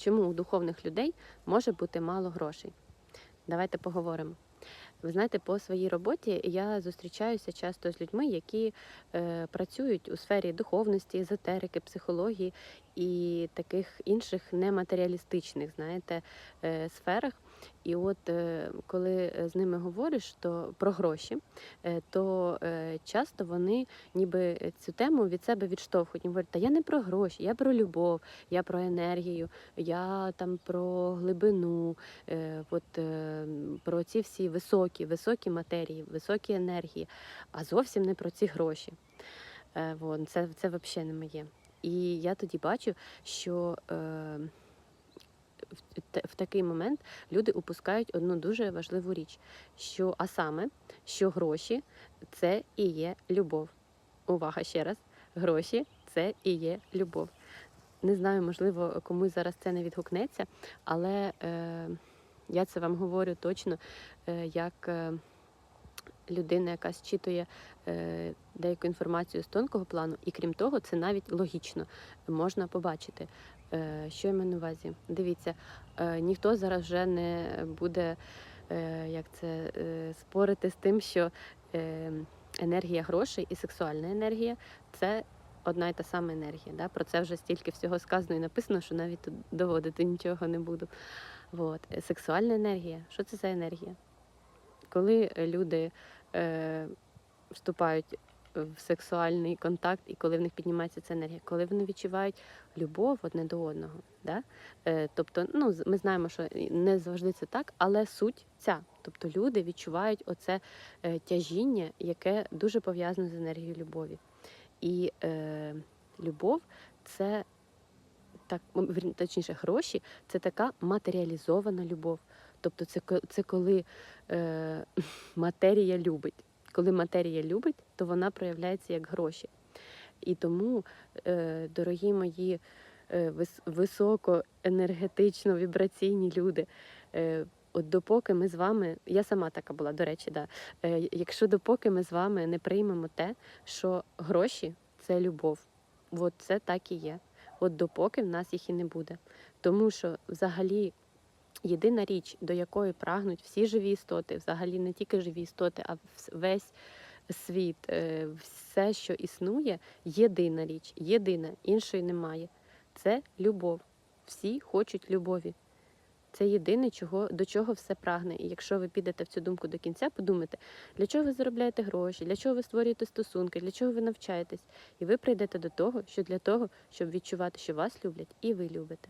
чому у духовних людей може бути мало грошей? Давайте поговоримо. Ви знаєте, по своїй роботі я зустрічаюся часто з людьми, які е, працюють у сфері духовності, езотерики, психології і таких інших нематеріалістичних, знаєте, е, сферах. І от е, коли з ними говориш то про гроші, е, то е, часто вони ніби цю тему від себе відштовхують. Вони говорять, та я не про гроші, я про любов, я про енергію, я там про глибину, е, от, е, про ці всі високі, високі матерії, високі енергії, а зовсім не про ці гроші. Е, це, це взагалі не моє. І я тоді бачу, що е, в, такий момент люди упускають одну дуже важливу річ, що, а саме, що гроші це і є любов. Увага ще раз: гроші це і є любов. Не знаю, можливо, комусь зараз це не відгукнеться, але е, я це вам говорю точно, е, як е, людина, яка зчитує е, деяку інформацію з тонкого плану, і крім того, це навіть логічно можна побачити. Е, що я маю на увазі? Дивіться, е, ніхто зараз вже не буде е, як це, е, спорити з тим, що е, енергія грошей і сексуальна енергія це одна й та сама енергія. Да? Про це вже стільки всього сказано і написано, що навіть тут доводити нічого не буду. От. Сексуальна енергія. Що це за енергія? Коли люди е, вступають в сексуальний контакт, і коли в них піднімається ця енергія, коли вони відчувають любов одне до одного. Да? Е, тобто, ну, ми знаємо, що не завжди це так, але суть ця. Тобто люди відчувають оце е, тяжіння, яке дуже пов'язане з енергією любові. І е, любов це так, точніше, гроші це така матеріалізована любов. Тобто, це, це коли е, матерія любить. Коли матерія любить, то вона проявляється як гроші. І тому, е, дорогі мої е, високоенергетично вібраційні люди, е, от допоки ми з вами, я сама така була, до речі, да, е, якщо допоки ми з вами не приймемо те, що гроші це любов, от це так і є. От допоки в нас їх і не буде. Тому що взагалі єдина річ, до якої прагнуть всі живі істоти, взагалі не тільки живі істоти, а весь світ, е, все, що існує, єдина річ, єдина, іншої немає. Це любов. Всі хочуть любові. Це єдине, чого, до чого все прагне. І якщо ви підете в цю думку до кінця, подумайте, для чого ви заробляєте гроші, для чого ви створюєте стосунки, для чого ви навчаєтесь. І ви прийдете до того, що для того, щоб відчувати, що вас люблять, і ви любите.